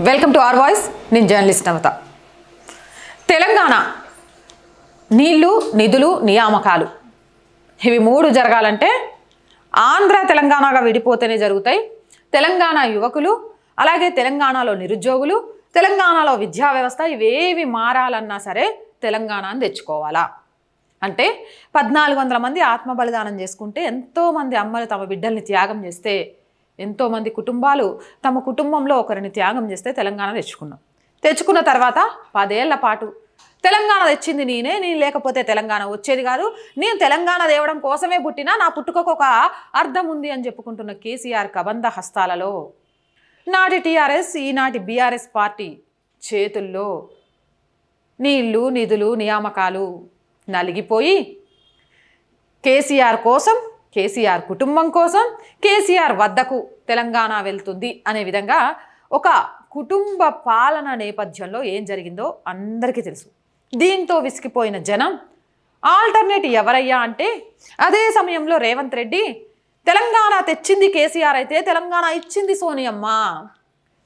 Welcome to R voice నేను journalist నవత. తెలంగాణ నీళ్ళు నిధులు నియామకాలు. ఇవి మూడు జరగాలంటే ఆంధ్ర తెలంగాణగా విడిపోతేనే జరుగుతాయి. తెలంగాణ యువకులు అలాగే తెలంగాణలో నిరుద్యోగులు తెలంగాణలో విద్యా వ్యవస్థ ఇవేవి మారాలన్నా సరే తెలంగాణను తెచ్చుకోవాలా? అంటే పద్నాలుగు వందల మంది ఆత్మ బలిదానం చేసుకుంటే ఎంతోమంది అమ్మలు తమ బిడ్డల్ని త్యాగం చేస్తే ఎంతోమంది కుటుంబాలు తమ కుటుంబంలో ఒకరిని త్యాగం చేస్తే తెలంగాణ తెచ్చుకున్నాం. తెచ్చుకున్న తర్వాత పదేళ్ళ పాటు తెలంగాణ తెచ్చింది నేనే నేను లేకపోతే తెలంగాణ వచ్చేది కాదు. నేను తెలంగాణ దేవడం కోసమే పుట్టినా నా పుట్టుకకు ఒక అర్థం ఉంది అని చెప్పుకుంటున్న కేసీఆర్ కబంధ హస్తాలలో. నాటి టీఆర్ఎస్ ఈనాటి బీఆర్ఎస్ పార్టీ చేతుల్లో నీళ్ళు నిధులు నియామకాలు నలిగిపోయి కేసీఆర్ కోసం కేసీఆర్ కుటుంబం కోసం కేసీఆర్ వద్దకు తెలంగాణ వెళ్తుంది అనే విధంగా ఒక కుటుంబ పాలన నేపథ్యంలో ఏం జరిగిందో అందరికీ తెలుసు. దీంతో విసిగిపోయిన జనం ఆల్టర్నేట్ ఎవరయ్యా అంటే అదే సమయంలో రేవంత్ రెడ్డి తెలంగాణ తెచ్చింది కేసీఆర్ అయితే తెలంగాణ ఇచ్చింది సోనియమ్మ.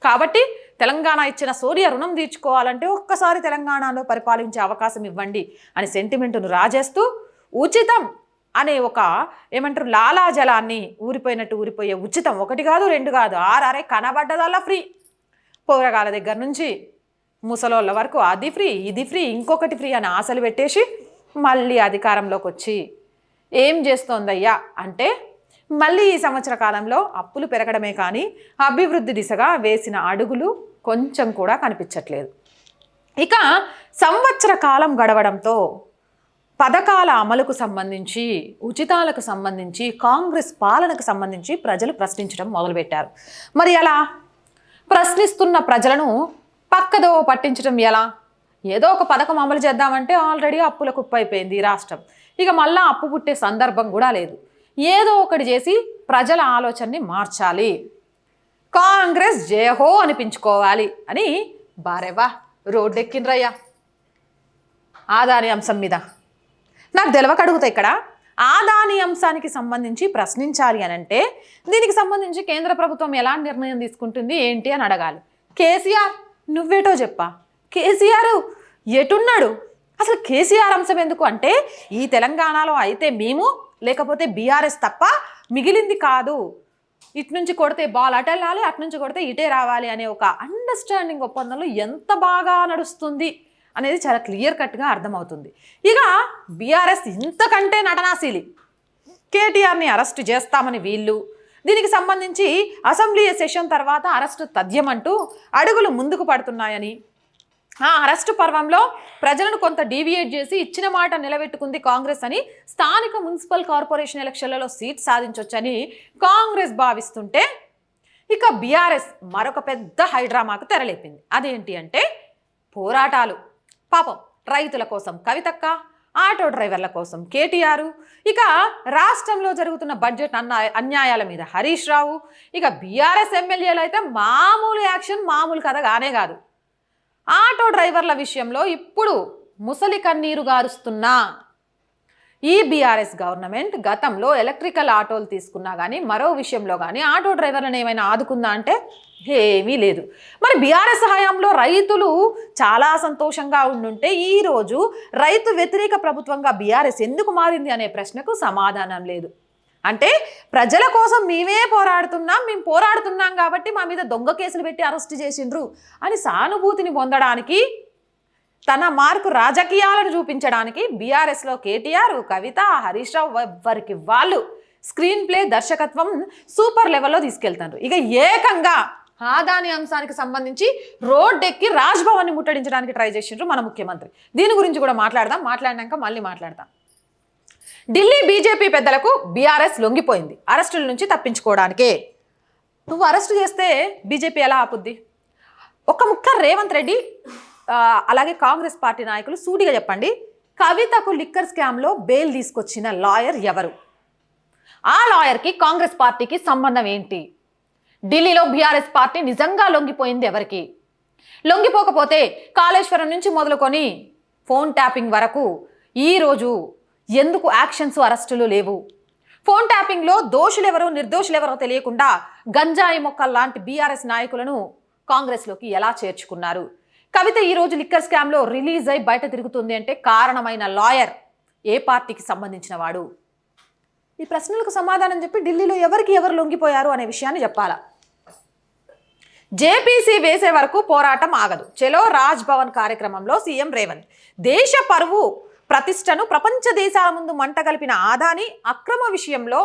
కాబట్టి తెలంగాణ ఇచ్చిన సూర్య రుణం తీర్చుకోవాలంటే ఒక్కసారి తెలంగాణలో పరిపాలించే అవకాశం ఇవ్వండి అని సెంటిమెంటును రాజేస్తూ ఉచితం అనే ఒక ఏమంటారు లాలాజలాన్ని ఊరిపోయినట్టు ఊరిపోయే ఉచితం ఒకటి కాదు రెండు కాదు ఆరారే కనబడ్డదల్లా ఫ్రీ. పోరగాల దగ్గర నుంచి ముసలోళ్ళ వరకు అది ఫ్రీ ఇది ఫ్రీ ఇంకొకటి ఫ్రీ అని ఆశలు పెట్టేసి మళ్ళీ అధికారంలోకి వచ్చి ఏం చేస్తోందయ్యా అంటే మళ్ళీ ఈ సంవత్సర కాలంలో అప్పులు పెరగడమే కానీ అభివృద్ధి దిశగా వేసిన అడుగులు కొంచెం కూడా కనిపించట్లేదు. ఇక సంవత్సర కాలం గడవడంతో పథకాల అమలుకు సంబంధించి ఉచితాలకు సంబంధించి కాంగ్రెస్ పాలనకు సంబంధించి ప్రజలు ప్రశ్నించడం మొదలుపెట్టారు. మరి ఎలా? ప్రశ్నిస్తున్న ప్రజలను పక్కదో పట్టించడం ఎలా? ఏదో ఒక పథకం అమలు చేద్దామంటే ఆల్రెడీ అప్పుల కుప్పైపోయింది ఈ రాష్ట్రం. ఇక మళ్ళా అప్పు పుట్టే సందర్భం కూడా లేదు. ఏదో ఒకటి చేసి ప్రజల ఆలోచనని మార్చాలి. కాంగ్రెస్ జయహో అనిపించుకోవాలి అని బారేవా రోడ్డెక్కినరయ్యా ఆదాని అంశం మీద. నాకు తెలవక అడుగుతా ఇక్కడ. ఆదాని అంశానికి సంబంధించి ప్రశ్నించాలి అని అంటే దీనికి సంబంధించి కేంద్ర ప్రభుత్వం ఎలా నిర్ణయం తీసుకుంటుంది ఏంటి అని అడగాలి. కేసీఆర్ నువ్వేటో చెప్పా. కేసీఆర్ ఎటున్నాడు? అసలు కేసీఆర్ అంశం ఎందుకు అంటే ఈ తెలంగాణలో అయితే మేము లేకపోతే బీఆర్ఎస్ తప్ప మిగిలింది కాదు. ఇటు నుంచి కొడితే బాల్ అటు వెళ్ళాలి అటు నుంచి కొడితే ఇటే రావాలి అనే ఒక అండర్స్టాండింగ్ ఒప్పందంలో ఎంత బాగా నడుస్తుంది? అనేది చాలా క్లియర్ కట్గా అర్థమవుతుంది. ఇక బీఆర్ఎస్ ఇంతకంటే నటనాశీలి. కేటీఆర్ని అరెస్ట్ చేస్తామని వీళ్ళు. దీనికి సంబంధించి అసెంబ్లీ సెషన్ తర్వాత అరెస్టు తథ్యమంటూ అడుగులు ముందుకు పడుతున్నాయని. ఆ అరెస్టు పర్వంలో ప్రజలను కొంత డీవియేట్ చేసి ఇచ్చిన మాట నిలబెట్టుకుంది కాంగ్రెస్ అని స్థానిక మున్సిపల్ కార్పొరేషన్ ఎలక్షన్లలో సీట్ సాధించొచ్చని కాంగ్రెస్ భావిస్తుంటే ఇక బీఆర్ఎస్ మరొక పెద్ద హైడ్రామాకు తెరలేపింది. అదేంటి అంటే పోరాటాలు. పాపం రైతుల కోసం కవితక్క ఆటో డ్రైవర్ల కోసం కేటీఆర్. ఇక రాష్ట్రంలో జరుగుతున్న బడ్జెట్ అన్న అన్యాయాల మీద హరీష్ రావు. ఇక బీఆర్ఎస్ ఎమ్మెల్యేలు అయితే మామూలు యాక్షన్ మామూలు కథ కానే కాదు. ఆటో డ్రైవర్ల విషయంలో ఇప్పుడు ముసలి కన్నీరు గారుస్తున్నా. ఈ బీఆర్ఎస్ గవర్నమెంట్ గతంలో ఎలక్ట్రికల్ ఆటోలు తీసుకున్నా కానీ మరో విషయంలో కానీ ఆటో డ్రైవర్లను ఏమైనా ఆదుకుందా అంటే ఏమీ లేదు. మరి బీఆర్ఎస్ హయాంలో రైతులు చాలా సంతోషంగా ఉండుంటే ఈరోజు రైతు వ్యతిరేక ప్రభుత్వంగా బీఆర్ఎస్ ఎందుకు మారింది అనే ప్రశ్నకు సమాధానం లేదు. అంటే ప్రజల కోసం మేమే పోరాడుతున్నాం మేము పోరాడుతున్నాం కాబట్టి మా మీద దొంగ కేసులు పెట్టి అరెస్ట్ చేసిండ్రు అని సానుభూతిని పొందడానికి తన మార్కు రాజకీయాలను చూపించడానికి బీఆర్ఎస్లో కేటీఆర్ కవిత హరీష్ రావు ఎవ్వరికి వాళ్ళు స్క్రీన్ ప్లే దర్శకత్వం సూపర్ లెవెల్లో తీసుకెళ్తారు. ఇక ఏకంగా ఆదాని అంశానికి సంబంధించి రోడ్డెక్కి రాజ్భవన్ని ముట్టడించడానికి ట్రై చేసిండ్రు మన ముఖ్యమంత్రి. దీని గురించి కూడా మాట్లాడదాం. మాట్లాడినాక మళ్ళీ మాట్లాడదాం ఢిల్లీ బీజేపీ పెద్దలకు బీఆర్ఎస్ లొంగిపోయింది. అరెస్టుల నుంచి తప్పించుకోవడానికే. నువ్వు అరెస్ట్ చేస్తే బీజేపీ ఎలా ఆపుద్ది? ఒక ముక్క రేవంత్ రెడ్డి అలాగే కాంగ్రెస్ పార్టీ నాయకులు సూటిగా చెప్పండి. కవితకు లిక్కర్ స్కామ్లో బెయిల్ తీసుకొచ్చిన లాయర్ ఎవరు? ఆ లాయర్కి కాంగ్రెస్ పార్టీకి సంబంధం ఏంటి? ఢిల్లీలో బీఆర్ఎస్ పార్టీ నిజంగా లొంగిపోయింది ఎవరికి? లొంగిపోకపోతే కాళేశ్వరం నుంచి మొదలుకొని ఫోన్ ట్యాపింగ్ వరకు ఈరోజు ఎందుకు యాక్షన్స్ అరెస్టులు లేవు? ఫోన్ ట్యాపింగ్లో దోషులెవరో నిర్దోషులెవరో తెలియకుండా గంజాయి మొక్కల్లాంటి బీఆర్ఎస్ నాయకులను కాంగ్రెస్లోకి ఎలా చేర్చుకున్నారు? కవిత ఈ రోజు లిక్కర్ స్కామ్లో రిలీజ్ అయి బయట తిరుగుతుంది అంటే కారణమైన లాయర్ ఏ పార్టీకి సంబంధించిన వాడు? ఈ ప్రశ్నలకు సమాధానం చెప్పి ఢిల్లీలో ఎవరికి ఎవరు లొంగిపోయారు అనే విషయాన్ని చెప్పాలా? జేపీసీ వేసే వరకు పోరాటం ఆగదు. చెలో రాజ్ భవన్ కార్యక్రమంలో సీఎం రేవంత్. దేశ పరువు ప్రతిష్టను ప్రపంచ దేశాల ముందు మంట కలిపిన ఆదాని అక్రమ విషయంలో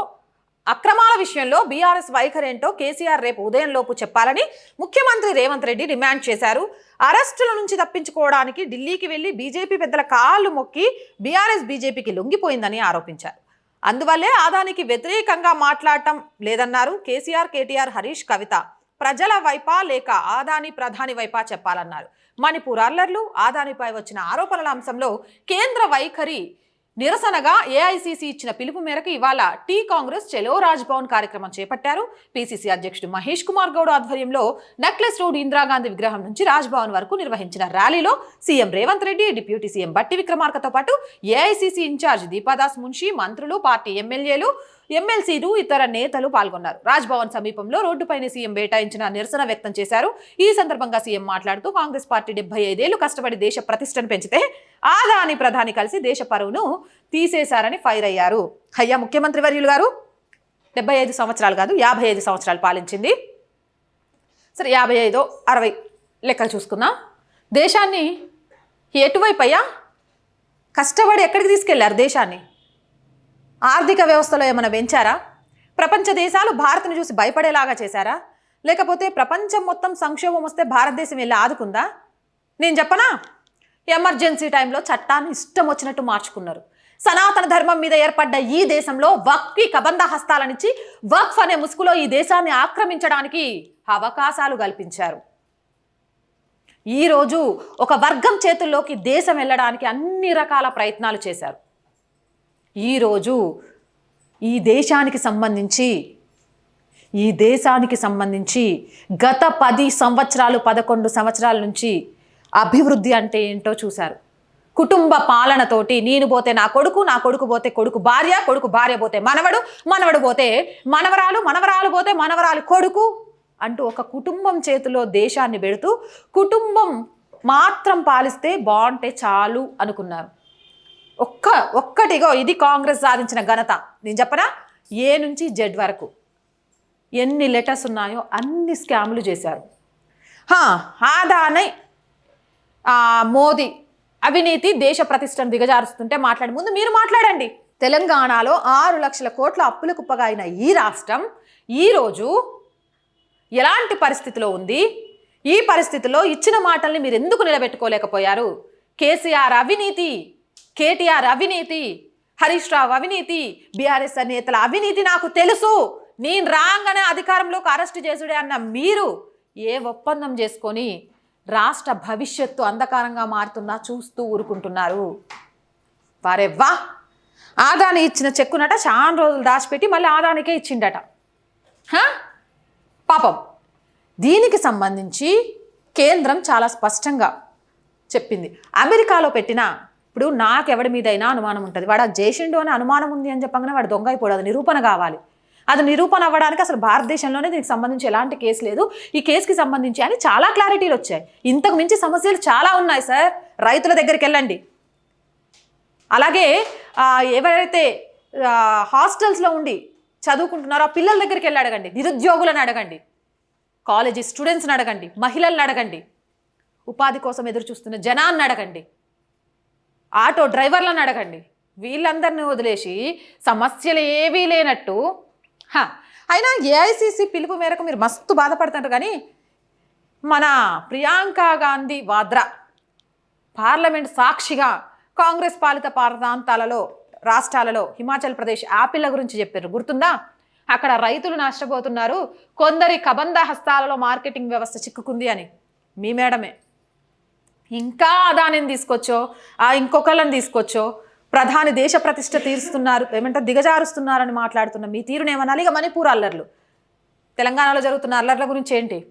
అక్రమాల విషయంలో బీఆర్ఎస్ వైఖరేంటో కేసీఆర్ రేపు ఉదయంలోపు చెప్పాలని ముఖ్యమంత్రి రేవంత్ రెడ్డి డిమాండ్ చేశారు. అరెస్టుల నుంచి తప్పించుకోవడానికి ఢిల్లీకి వెళ్ళి బీజేపీ పెద్దల కాళ్ళు మొక్కి బీఆర్ఎస్ బీజేపీకి లొంగిపోయిందని ఆరోపించారు. అందువల్లే ఆదానికి వ్యతిరేకంగా మాట్లాడటం లేదన్నారు కేసీఆర్ కేటీఆర్ హరీష్ కవిత. ప్రజల వైపా లేక ఆదాని ప్రధాని వైపా చెప్పాలన్నారు. మణిపూర్ అల్లర్లు ఆదానిపై వచ్చిన ఆరోపణల అంశంలో కేంద్ర వైఖరి నిరసనగా ఏఐసీసీ ఇచ్చిన పిలుపు మేరకు ఇవాళ టీ కాంగ్రెస్ చెలో రాజ్భవన్ కార్యక్రమం చేపట్టారు. పీసీసీ అధ్యక్షుడు మహేష్ కుమార్ గౌడ్ ఆధ్వర్యంలో నెక్లెస్ రోడ్ ఇందిరాగాంధీ విగ్రహం నుంచి రాజ్భవన్ వరకు నిర్వహించిన ర్యాలీలో CM Revanth Reddy deputy CM Bhatti విక్రమార్కతో పాటు ఏఐసీసీ ఇన్ఛార్జ్ దీపాదాస్ మున్షి మంత్రులు పార్టీ ఎమ్మెల్యేలు ఎమ్మెల్సీలు ఇతర నేతలు పాల్గొన్నారు. రాజ్భవన్ సమీపంలో రోడ్డుపైన సీఎం బేటాయించిన నిరసన వ్యక్తం చేశారు. ఈ సందర్భంగా సీఎం మాట్లాడుతూ కాంగ్రెస్ పార్టీ డెబ్బై ఐదేళ్ళు కష్టపడి దేశ ప్రతిష్టను పెంచితే ఆదాని ప్రధాని కలిసి దేశ పరువును తీసేశారని ఫైర్ అయ్యారు. అయ్యా ముఖ్యమంత్రి వర్యులు గారు డెబ్బై ఐదు సంవత్సరాలు కాదు యాభై ఐదు సంవత్సరాలు పాలించింది. సరే యాభై ఐదో అరవై లెక్కలు చూసుకుందాం. దేశాన్ని ఎటువైపు అయ్యా? కష్టపడి ఎక్కడికి తీసుకెళ్ళారు దేశాన్ని? ఆర్థిక వ్యవస్థలో ఏమైనా పెంచారా? ప్రపంచ దేశాలు భారత్ను చూసి భయపడేలాగా చేశారా? లేకపోతే ప్రపంచం మొత్తం సంక్షోభం వస్తే భారతదేశం వెళ్ళి ఆదుకుందా? నేను చెప్పనా? ఎమర్జెన్సీ టైంలో చట్టాన్ని ఇష్టం వచ్చినట్టు మార్చుకున్నారు. సనాతన ధర్మం మీద ఏర్పడ్డ ఈ దేశంలో వక్కి కబంధ హస్తాలనిచ్చి వక్ఫ్ అనే ముసుగులో ఈ దేశాన్ని ఆక్రమించడానికి అవకాశాలు కల్పించారు. ఈరోజు ఒక వర్గం చేతుల్లోకి దేశం వెళ్ళడానికి అన్ని రకాల ప్రయత్నాలు చేశారు. ఈరోజు ఈ దేశానికి సంబంధించి ఈ దేశానికి సంబంధించి గత పది సంవత్సరాలు పదకొండు సంవత్సరాల నుంచి అభివృద్ధి అంటే ఏంటో చూశారు. కుటుంబ పాలనతోటి నేను పోతే నా కొడుకు నా కొడుకు పోతే కొడుకు భార్య కొడుకు భార్య పోతే మనవడు మనవడు పోతే మనవరాలు మనవరాలు పోతే మనవరాలు కొడుకు అంటూ ఒక కుటుంబం చేతిలో దేశాన్ని పెడుతూ కుటుంబం మాత్రం పాలిస్తే బాగుంటే చాలు అనుకున్నారు. ఒక్క ఒక్కటిగో ఇది కాంగ్రెస్ సాధించిన ఘనత. నేను చెప్పనా? ఏ నుంచి జెడ్ వరకు. ఎన్ని లెటర్స్ ఉన్నాయో అన్ని స్కాములు చేశారు. ఆదానై మోదీ అవినీతి దేశ ప్రతిష్టను దిగజారుస్తుంటే మాట్లాడే ముందు మీరు మాట్లాడండి. తెలంగాణలో ఆరు లక్షల కోట్ల అప్పుల కుప్పగాయిన ఈ రాష్ట్రం ఈరోజు ఎలాంటి పరిస్థితిలో ఉంది? ఈ పరిస్థితిలో ఇచ్చిన మాటల్ని మీరు ఎందుకు నిలబెట్టుకోలేకపోయారు? కేసీఆర్ అవినీతి కేటీఆర్ అవినీతి హరీష్ రావు అవినీతి బీఆర్ఎస్ నేతల అవినీతి నాకు తెలుసు. నేను రాగానే అధికారంలోకి అరెస్ట్ చేసుడే అన్న మీరు ఏ ఒప్పందం చేసుకొని రాష్ట్ర భవిష్యత్తు అంధకారంగా మారుతున్నా చూస్తూ ఊరుకుంటున్నారు. వారెవ్వా ఆదాని ఇచ్చిన చెక్కునట చాలా రోజులు దాచిపెట్టి మళ్ళీ ఆదానికే ఇచ్చిండట. పాపం. దీనికి సంబంధించి కేంద్రం చాలా స్పష్టంగా చెప్పింది. అమెరికాలో పెట్టిన ఇప్పుడు నాకెవడి మీదైనా అనుమానం ఉంటుంది. వాడు అది చేసిండు అని అనుమానం ఉంది అని చెప్పగానే వాడు దొంగ అయిపోడు. అది నిరూపణ కావాలి. అది నిరూపణ అవ్వడానికి అసలు భారతదేశంలోనే దీనికి సంబంధించి ఎలాంటి కేసు లేదు. ఈ కేసుకి సంబంధించి అని చాలా క్లారిటీలు వచ్చాయి. ఇంతకు మించి సమస్యలు చాలా ఉన్నాయి సార్. రైతుల దగ్గరికి వెళ్ళండి. అలాగే ఎవరైతే హాస్టల్స్లో ఉండి చదువుకుంటున్నారో ఆ పిల్లల దగ్గరికి వెళ్ళి అడగండి. నిరుద్యోగులను అడగండి. కాలేజీ స్టూడెంట్స్ని అడగండి. మహిళలను అడగండి. ఉపాధి కోసం ఎదురు చూస్తున్న జనాన్ని అడగండి. ఆటో డ్రైవర్లను అడగండి. వీళ్ళందరినీ వదిలేసి సమస్యలు ఏవీ లేనట్టు. హ, అయినా ఏఐసిసి పిలుపు మేరకు మీరు మస్తు బాధపడుతుంటారు కానీ మన ప్రియాంక గాంధీ వాద్రా పార్లమెంట్ సాక్షిగా కాంగ్రెస్ పాలిత ప్రాంతాలలో రాష్ట్రాలలో హిమాచల్ ప్రదేశ్ యాపిల్ల గురించి చెప్పారు. గుర్తుందా? అక్కడ రైతులు నష్టపోతున్నారు. కొందరి కబంధ హస్తాలలో మార్కెటింగ్ వ్యవస్థ చిక్కుకుంది అని. మీ మేడమే. ఇంకా అదానిని తీసుకొచ్చో ఆ ఇంకొకళ్ళని తీసుకొచ్చో ప్రధాని దేశ ప్రతిష్ట తీరుస్తున్నారు ఏమంటే దిగజారుస్తున్నారని మాట్లాడుతున్న మీ తీరునేమనాలి ఇక మణిపూర్ అల్లర్లు. తెలంగాణలో జరుగుతున్న అల్లర్ల గురించి ఏంటి?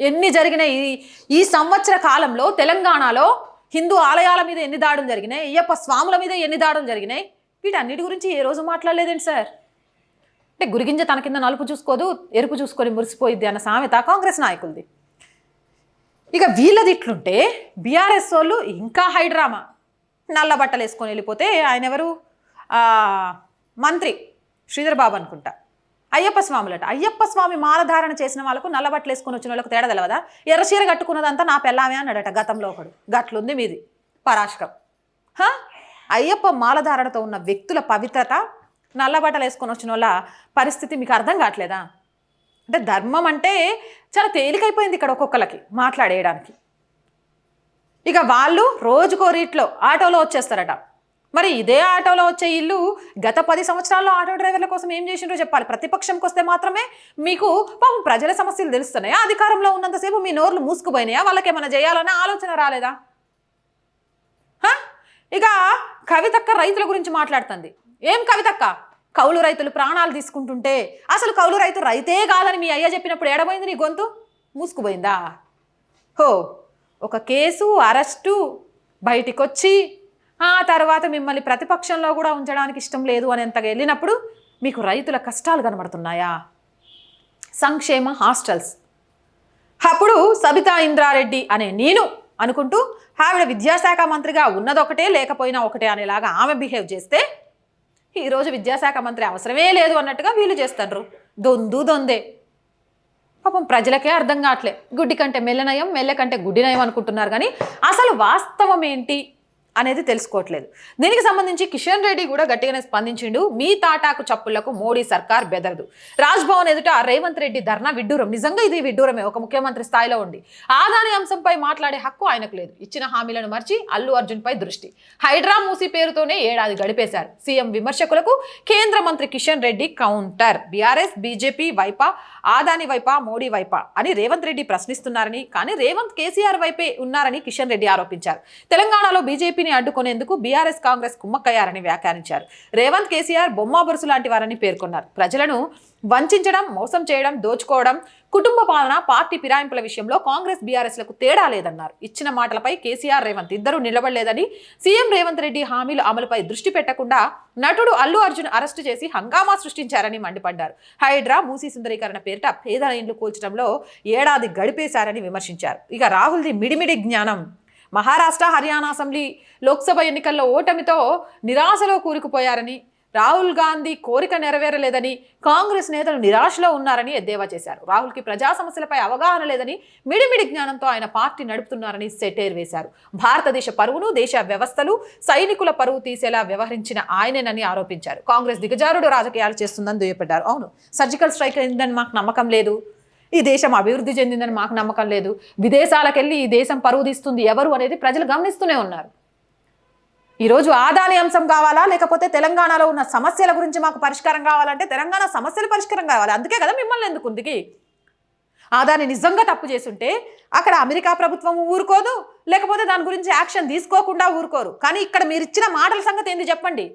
ఎన్ని జరిగినాయి? ఈ- ఈ సంవత్సర కాలంలో తెలంగాణలో హిందూ ఆలయాల మీద ఎన్ని దాడులు జరిగినాయి? అయ్యప్ప స్వాముల మీద ఎన్ని దాడులు జరిగినాయి? వీటన్నిటి గురించి ఏ రోజు మాట్లాడలేదండి సార్? అంటే గురిగింజ తన కింద నలుపు చూసుకోదు ఎరుపు చూసుకొని మురిసిపోయిద్ది అన్న సామెత కాంగ్రెస్ నాయకులది. ఇక వీళ్ళది ఇట్లుంటే బీఆర్ఎస్ వాళ్ళు ఇంకా హైడ్రామా నల్ల బట్టలు వేసుకొని వెళ్ళిపోతే ఆయన ఎవరు? మంత్రి శ్రీధర్ బాబు అనుకుంటా. అయ్యప్ప స్వాములట. అయ్యప్ప స్వామి మాలధారణ చేసిన వాళ్ళకు నల్ల బట్టలు వేసుకొని వచ్చిన వాళ్ళకు తేడా తెలవదా? ఎర్ర చీర కట్టుకున్నదంతా నా పెళ్ళామే అన్నాడట గతంలో ఒకడు. గట్లుంది మీది. పరాశకం. హ? అయ్యప్ప మాలధారణతో ఉన్న వ్యక్తుల పవిత్రత నల్ల బట్టలు వేసుకొని వచ్చిన వాళ్ళ పరిస్థితి మీకు అర్థం కావట్లేదా? అంటే ధర్మం అంటే చాలా తేలికైపోయింది ఇక్కడ ఒక్కొక్కరికి మాట్లాడేయడానికి. ఇక వాళ్ళు రోజుకో రీట్లో ఆటోలో వచ్చేస్తారట. మరి ఇదే ఆటోలో వచ్చే ఇల్లు గత పది సంవత్సరాల్లో ఆటో డ్రైవర్ల కోసం ఏం చేసిండ్రో చెప్పాలి. ప్రతిపక్షంకి వస్తే మాత్రమే మీకు పాపం ప్రజల సమస్యలు తెలుస్తున్నాయా? అధికారంలో ఉన్నంతసేపు మీ నోర్లు మూసుకుపోయినాయా? వాళ్ళకి ఏమైనా చేయాలనే ఆలోచన రాలేదా? ఇక కవితక్క రైతుల గురించి మాట్లాడుతుంది. ఏం కవితక్క? కౌలు రైతులు ప్రాణాలు తీసుకుంటుంటే అసలు కౌలు రైతు రైతే కాదని మీ అయ్య చెప్పినప్పుడు ఏడబోయింది నీ గొంతు? మూసుకుపోయిందా? హో ఒక కేసు అరెస్టు బయటికి వచ్చి ఆ తర్వాత మిమ్మల్ని ప్రతిపక్షంలో కూడా ఉంచడానికి ఇష్టం లేదు అని ఎంతగా వెళ్ళినప్పుడు మీకు రైతుల కష్టాలు కనబడుతున్నాయా? సంక్షేమ హాస్టల్స్. అప్పుడు సబితా ఇంద్రారెడ్డి అనే నేను అనుకుంటూ ఆవిడ విద్యాశాఖ మంత్రిగా ఉన్నదొకటే లేకపోయినా ఒకటే అనేలాగా ఆమె బిహేవ్ చేస్తే ఈరోజు విద్యాశాఖ మంత్రి అవసరమే లేదు అన్నట్టుగా వీలు చేస్తారు దొందు దొందే. పాపం ప్రజలకే అర్థం కావట్లే. గుడ్డి కంటే మెల్లనయం మెల్ల కంటే గుడ్డినయం అనుకుంటున్నారు కానీ అసలు వాస్తవం ఏంటి? అనేది తెలుసుకోవట్లేదు. దీనికి సంబంధించి కిషన్ రెడ్డి కూడా గట్టిగానే స్పందించిండు మీ తాటాకు చప్పులకు మోడీ సర్కార్ బెదరదు. రాజ్భవన్ ఎదుట రేవంత్ రెడ్డి ధర్నా విడ్డూరం. నిజంగా ఇది విడ్డూరమే ఒక ముఖ్యమంత్రి స్థాయిలో ఉండి. ఆదాని అంశంపై మాట్లాడే హక్కు ఆయనకు లేదు. ఇచ్చిన హామీలను మర్చి అల్లు అర్జున్పై దృష్టి. హైడ్రా మూసి పేరుతోనే ఏడాది గడిపేశారు. సీఎం విమర్శకులకు కేంద్ర మంత్రి Kishan Reddy counter. BRS BJP వైపా Adani వైపా మోడీ వైపా అని రేవంత్ రెడ్డి ప్రశ్నిస్తున్నారని కానీ రేవంత్ కేసీఆర్ వైపే ఉన్నారని కిషన్ రెడ్డి ఆరోపించారు. తెలంగాణలో బీజేపీ బీజేపీని అడ్డుకునేందుకు బీఆర్ఎస్ కాంగ్రెస్ కుమ్మక్కయ్యారని వ్యాఖ్యానించారు. రేవంత్ కేసీఆర్ బొమ్మ బొరుసు లాంటి వారని పేర్కొన్నారు. ప్రజలను వంచడం మోసం చేయడం దోచుకోవడం కుటుంబ పాలన పార్టీ ఫిరాయింపుల విషయంలో కాంగ్రెస్ బీఆర్ఎస్లకు తేడా లేదన్నారు. ఇచ్చిన మాటలపై కేసీఆర్ రేవంత్ ఇద్దరూ నిలబడలేదని సీఎం రేవంత్ రెడ్డి హామీలు అమలుపై దృష్టి పెట్టకుండా నటుడు అల్లు అర్జున్ అరెస్టు చేసి హంగామా సృష్టించారని మండిపడ్డారు. హైడ్రా మూసీ సుందరీకరణ పేరిట పేదల ఇండ్లు కూల్చడంలో ఏడాది గడిపేశారని విమర్శించారు. ఇక రాహుల్ది మిడిమిడి జ్ఞానం. మహారాష్ట్ర హర్యానా అసెంబ్లీ లోక్సభ ఎన్నికల్లో ఓటమితో నిరాశలో కూరుకుపోయారని రాహుల్ గాంధీ కోరిక నెరవేరలేదని కాంగ్రెస్ నేతలు నిరాశలో ఉన్నారని ఎద్దేవా చేశారు. రాహుల్కి ప్రజా సమస్యలపై అవగాహన లేదని మిడిమిడి జ్ఞానంతో ఆయన పార్టీ నడుపుతున్నారని సెటేర్ వేశారు. భారతదేశ పరువును దేశ వ్యవస్థలు సైనికుల పరువు తీసేలా వ్యవహరించిన ఆయనేనని ఆరోపించారు. కాంగ్రెస్ దిగజారుడు రాజకీయాలు చేస్తుందని దుయ్యపడ్డారు అవును సర్జికల్ స్ట్రైక్ అయిందని మాకు నమ్మకం లేదు. ఈ దేశం అభివృద్ధి చెందిందని మాకు నమ్మకం లేదు. విదేశాలకు వెళ్ళి ఈ దేశం పరువు తీస్తుంది. ఎవరు అనేది ప్రజలు గమనిస్తూనే ఉన్నారు. ఈరోజు ఆదాని అంశం కావాలా? లేకపోతే తెలంగాణలో ఉన్న సమస్యల గురించి మాకు పరిష్కారం కావాలంటే తెలంగాణ సమస్యలు పరిష్కారం కావాలి. అందుకే కదా మిమ్మల్ని ఎందుకు ఉందికి? ఆదాని నిజంగా తప్పు చేసుంటే అక్కడ అమెరికా ప్రభుత్వం ఊరుకోదు లేకపోతే దాని గురించి యాక్షన్ తీసుకోకుండా ఊరుకోరు. కానీ ఇక్కడ మీరు ఇచ్చిన మాటల సంగతి ఏంది చెప్పండి?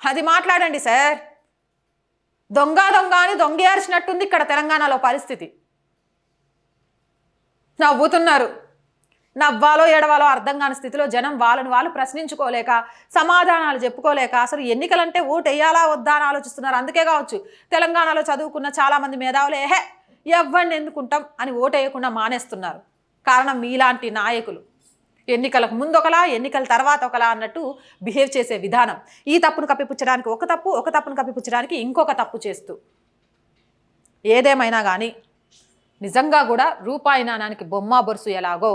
అది మాట్లాడండి సార్. దొంగ దొంగ అని దొంగేర్చినట్టుంది ఇక్కడ తెలంగాణలో పరిస్థితి. నవ్వుతున్నారు. నవ్వాలో ఎడవాలో అర్థం కాని స్థితిలో జనం వాళ్ళని వాళ్ళు ప్రశ్నించుకోలేక సమాధానాలు చెప్పుకోలేక అసలు ఎన్నికలంటే ఓటు వేయాలా వద్దా అని ఆలోచిస్తున్నారు. అందుకే కావచ్చు తెలంగాణలో చదువుకున్న చాలామంది మేధావులు ఏహే ఎవ్వండి ఎందుకుంటాం? అని ఓటు వేయకుండా మానేస్తున్నారు. కారణం మీలాంటి నాయకులు. ఎన్నికలకు ముందు ఒకలా ఎన్నికల తర్వాత ఒకలా అన్నట్టు బిహేవ్ చేసే విధానం. ఈ తప్పును కప్పిపుచ్చడానికి ఒక తప్పు ఒక తప్పును కప్పిపుచ్చడానికి ఇంకొక తప్పు చేస్తూ. ఏదేమైనా కానీ నిజంగా కూడా రూపాయి నాణానికి బొమ్మ బొరుసు ఎలాగో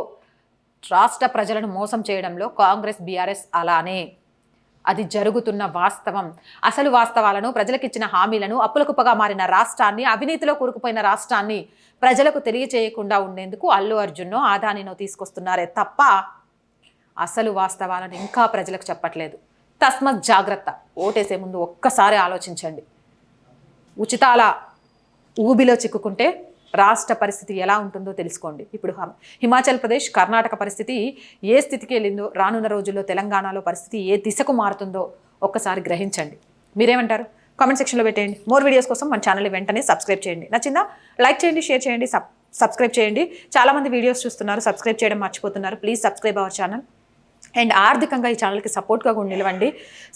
రాష్ట్ర ప్రజలను మోసం చేయడంలో కాంగ్రెస్ బీఆర్ఎస్ అలానే. అది జరుగుతున్న వాస్తవం. అసలు వాస్తవాలను ప్రజలకిచ్చిన హామీలను అప్పులకుప్పగా మారిన రాష్ట్రాన్ని అవినీతిలో కూరుకుపోయిన రాష్ట్రాన్ని ప్రజలకు తెలియచేయకుండా ఉండేందుకు అల్లు అర్జున్నో ఆదానినో తీసుకొస్తున్నారే తప్ప అసలు వాస్తవాలను ఇంకా ప్రజలకు చెప్పట్లేదు. తస్మత్ జాగ్రత్త. ఓటేసే ముందు ఒక్కసారి ఆలోచించండి. ఉచితాల ఊబిలో చిక్కుకుంటే రాష్ట్ర పరిస్థితి ఎలా ఉంటుందో తెలుసుకోండి. ఇప్పుడు హిమాచల్ ప్రదేశ్ కర్ణాటక పరిస్థితి ఏ స్థితికి వెళ్ళిందో రానున్న రోజుల్లో తెలంగాణలో పరిస్థితి ఏ దిశకు మారుతుందో ఒక్కసారి గ్రహించండి. మీరేమంటారు? కామెంట్ సెక్షన్లో పెట్టేయండి. మోర్ వీడియోస్ కోసం మన ఛానల్ వెంటనే సబ్స్క్రైబ్ చేయండి. నచ్చిందా? లైక్ చేయండి షేర్ చేయండి సబ్ సబ్స్క్రైబ్ చేయండి. చాలామంది వీడియోస్ చూస్తున్నారు సబ్స్క్రైబ్ చేయడం మర్చిపోతున్నారు. Please subscribe our channel. And ఆర్థికంగా ఈ ఛానల్కి సపోర్ట్గా కూడా నిలవండి.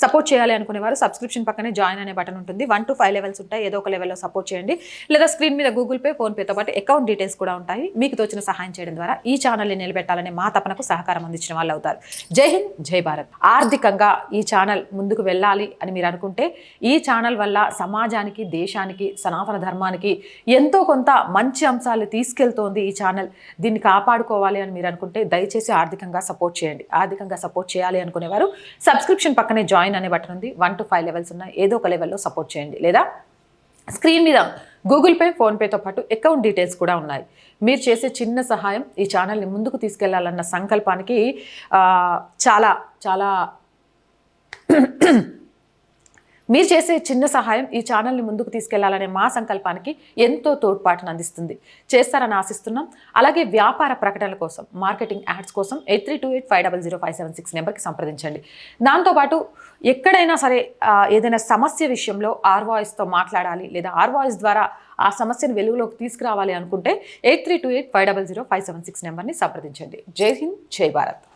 సపోర్ట్ చేయాలి అనుకునేవారు సబ్స్క్రిప్షన్ పక్కనే జాయిన్ అనే బటన్ ఉంటుంది. వన్ టు ఫైవ్ లెవెల్స్ ఉంటాయి. ఏదో ఒక లెవెల్లో సపోర్ట్ చేయండి. లేదా స్క్రీన్ మీద గూగుల్ పే ఫోన్పేతో పాటు అకౌంట్ డీటెయిల్స్ కూడా ఉంటాయి. మీకు తోచిన సహాయం చేయడం ద్వారా ఈ ఛానల్ని నిలబెట్టాలనే మా తపనకు సహకారం అందించిన వాళ్ళు అవుతారు. జై హింద్ జై భారత్. ఆర్థికంగా ఈ ఛానల్ ముందుకు వెళ్ళాలి అని మీరు అనుకుంటే ఈ ఛానల్ వల్ల సమాజానికి దేశానికి సనాతన ధర్మానికి ఎంతో కొంత మంచి అంశాలు తీసుకెళ్తోంది ఈ ఛానల్ దీన్ని కాపాడుకోవాలి అని మీరు అనుకుంటే దయచేసి ఆర్థికంగా సపోర్ట్ చేయండి. ఆర్థికంగా సపోర్ట్ చేయాలి అనుకునేవారు. సబ్స్క్రిప్షన్ పక్కనే జాయిన్ అనే బటన్ ఉంది. వన్ టు ఫైవ్ లెవెల్స్ ఉన్నాయి ఏదో ఒక లెవెల్లో సపోర్ట్ చేయండి. లేదా స్క్రీన్ మీద గూగుల్ పే ఫోన్పేతో పాటు అకౌంట్ డీటెయిల్స్ కూడా ఉన్నాయి. మీరు చేసే చిన్న సహాయం ఈ ఛానల్ని ముందుకు తీసుకెళ్ళాలన్న సంకల్పానికి చాలా చాలా మీరు చేసే చిన్న సహాయం ఈ ఛానల్ని ముందుకు తీసుకెళ్ళాలనే మా సంకల్పానికి ఎంతో తోడ్పాటును అందిస్తుంది. చేస్తారని ఆశిస్తున్నాం. అలాగే వ్యాపార ప్రకటనల కోసం మార్కెటింగ్ యాడ్స్ కోసం eight three two eight five double zero five seven six నెంబర్కి సంప్రదించండి. దాంతోపాటు ఎక్కడైనా సరే ఏదైనా సమస్య విషయంలో ఆర్ వాయిస్తో మాట్లాడాలి లేదా ఆర్ వాయిస్ ద్వారా ఆ సమస్యను వెలుగులోకి తీసుకురావాలి అనుకుంటే eight three two eight five double zero five seven six నెంబర్ని సంప్రదించండి. జై హింద్ జై భారత్.